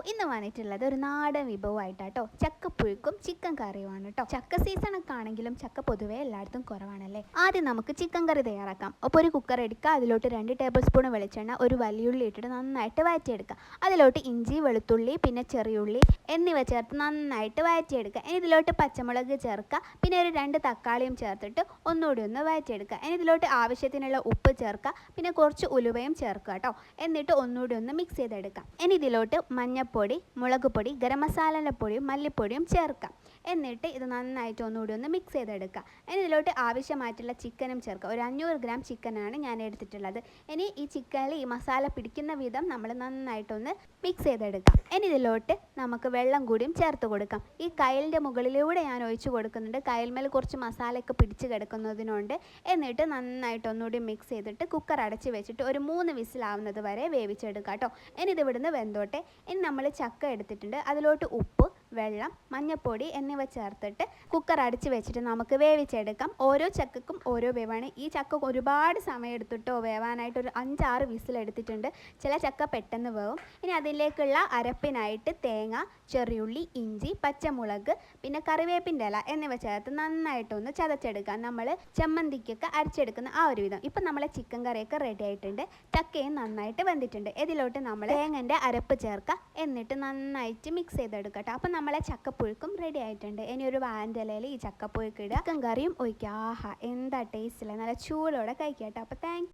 അപ്പോൾ ഇന്ന് വന്നിട്ടുള്ളത് ഒരു നാടൻ വിഭവമായിട്ടാട്ടോ. ചക്കപ്പുഴുക്കും ചിക്കൻ കറിയുമാണ് കേട്ടോ. ചക്ക സീസൺ ഒക്കെ ആണെങ്കിലും ചക്ക പൊതുവെ എല്ലായിടത്തും കുറവാണല്ലേ? ആദ്യം നമുക്ക് ചിക്കൻ കറി തയ്യാറാക്കാം. അപ്പോൾ ഒരു കുക്കർ എടുക്കുക. അതിലോട്ട് രണ്ട് ടേബിൾ സ്പൂൺ വെളിച്ചെണ്ണ ഒരു വലിയുള്ളി ഇട്ടിട്ട് നന്നായിട്ട് വഴറ്റിയെടുക്കുക. അതിലോട്ട് ഇഞ്ചി വെളുത്തുള്ളി പിന്നെ ചെറിയുള്ളി എന്നിവ ചേർത്ത് നന്നായിട്ട് വഴറ്റിയെടുക്കുക. ഇനി ഇതിലോട്ട് പച്ചമുളക് ചേർക്കുക. പിന്നെ ഒരു രണ്ട് തക്കാളിയും ചേർത്തിട്ട് ഒന്നുകൂടി ഒന്ന് വഴറ്റിയെടുക്കുക. ഇനി ഇതിലോട്ട് ആവശ്യത്തിനുള്ള ഉപ്പ് ചേർക്കുക. പിന്നെ കുറച്ച് ഉലുവയും ചേർക്കുക കേട്ടോ. എന്നിട്ട് ഒന്നുകൂടി ഒന്ന് മിക്സ് ചെയ്തെടുക്കാം ഇനി ഇതിലോട്ട് മഞ്ഞൾപ്പൊടി മുളക് പൊടി ഗരം മസാലയുടെ പൊടിയും മല്ലിപ്പൊടിയും ചേർക്കാം. എന്നിട്ട് ഇത് നന്നായിട്ട് ഒന്നുകൂടി ഒന്ന് മിക്സ് ചെയ്തെടുക്കാം. ഇനി ഇതിലോട്ട് ആവശ്യമായിട്ടുള്ള ചിക്കനും ചേർക്കാം. ഒരു അഞ്ഞൂറ് ഗ്രാം ചിക്കനാണ് ഞാൻ എടുത്തിട്ടുള്ളത്. ഇനി ഈ ചിക്കനിൽ ഈ മസാല പിടിക്കുന്ന വിധം നമ്മൾ നന്നായിട്ടൊന്ന് മിക്സ് ചെയ്തെടുക്കാം. ഇനി ഇതിലോട്ട് നമുക്ക് വെള്ളം കൂടിയും ചേർത്ത് കൊടുക്കാം. ഈ കയലിന്റെ മുകളിലൂടെ ഞാൻ ഒഴിച്ചു കൊടുക്കുന്നുണ്ട്. കയൽമേൽ കുറച്ച് മസാലയൊക്കെ പിടിച്ച് കിടക്കുന്നതിനുണ്ട്. എന്നിട്ട് നന്നായിട്ട് ഒന്നുകൂടി മിക്സ് ചെയ്തിട്ട് കുക്കർ അടച്ച് വെച്ചിട്ട് ഒരു മൂന്ന് വിസിലാവുന്നത് വരെ വേവിച്ചെടുക്കാം കേട്ടോ. ഇനി ഇത് ഇവിടുന്ന് വെന്തോട്ടെ. ഇനി നമ്മൾ ചക്ക എടുത്തിട്ടുണ്ട്. അതിലോട്ട് ഉപ്പ് വെള്ളം മഞ്ഞൾപ്പൊടി എന്നിവ ചേർത്തിട്ട് കുക്കർ അടിച്ച് വെച്ചിട്ട് നമുക്ക് വേവിച്ചെടുക്കാം. ഓരോ ചക്കക്കും ഓരോ വേവാണ്. ഈ ചക്ക ഒരുപാട് സമയം എടുത്തിട്ടോ വേവാനായിട്ട് ഒരു അഞ്ചാറ് വിസിലെടുത്തിട്ടുണ്ട് ചില ചക്ക പെട്ടെന്ന് വേവും. ഇനി അതിലേക്കുള്ള അരപ്പിനായിട്ട് തേങ്ങ ചെറിയുള്ളി ഇഞ്ചി പച്ചമുളക് പിന്നെ കറിവേപ്പിന്റെ ഇല എന്നിവ ചേർത്ത് നന്നായിട്ടൊന്ന് ചതച്ചെടുക്കാം. നമ്മൾ ചമ്മന്തിക്കൊക്കെ അരച്ചെടുക്കുന്ന ആ ഒരു വിധം. ഇപ്പം നമ്മളെ ചിക്കൻ കറിയൊക്കെ റെഡി ആയിട്ടുണ്ട്. ചക്കയും നന്നായിട്ട് വെന്തിട്ടുണ്ട്. ഇതിലോട്ട് നമ്മൾ തേങ്ങന്റെ അരപ്പ് ചേർക്കുക എന്നിട്ട് നന്നായിട്ട് മിക്സ് ചെയ്തെടുക്കട്ടെ. കേട്ടോ അപ്പം നമ്മളെ ചക്കപ്പുഴുക്കും റെഡി ആയിട്ടുണ്ട്. ഇനി ഒരു വാന്റെ ഈ ചക്കപ്പുഴുക്ക് ഇടുക. ചിക്കൻ കറിയും ഒഴിക്കുക. ആഹാ എന്താ ടേസ്റ്റില്ല നല്ല ചൂടോടെ കഴിക്കാം കേട്ടോ. അപ്പോൾ താങ്ക്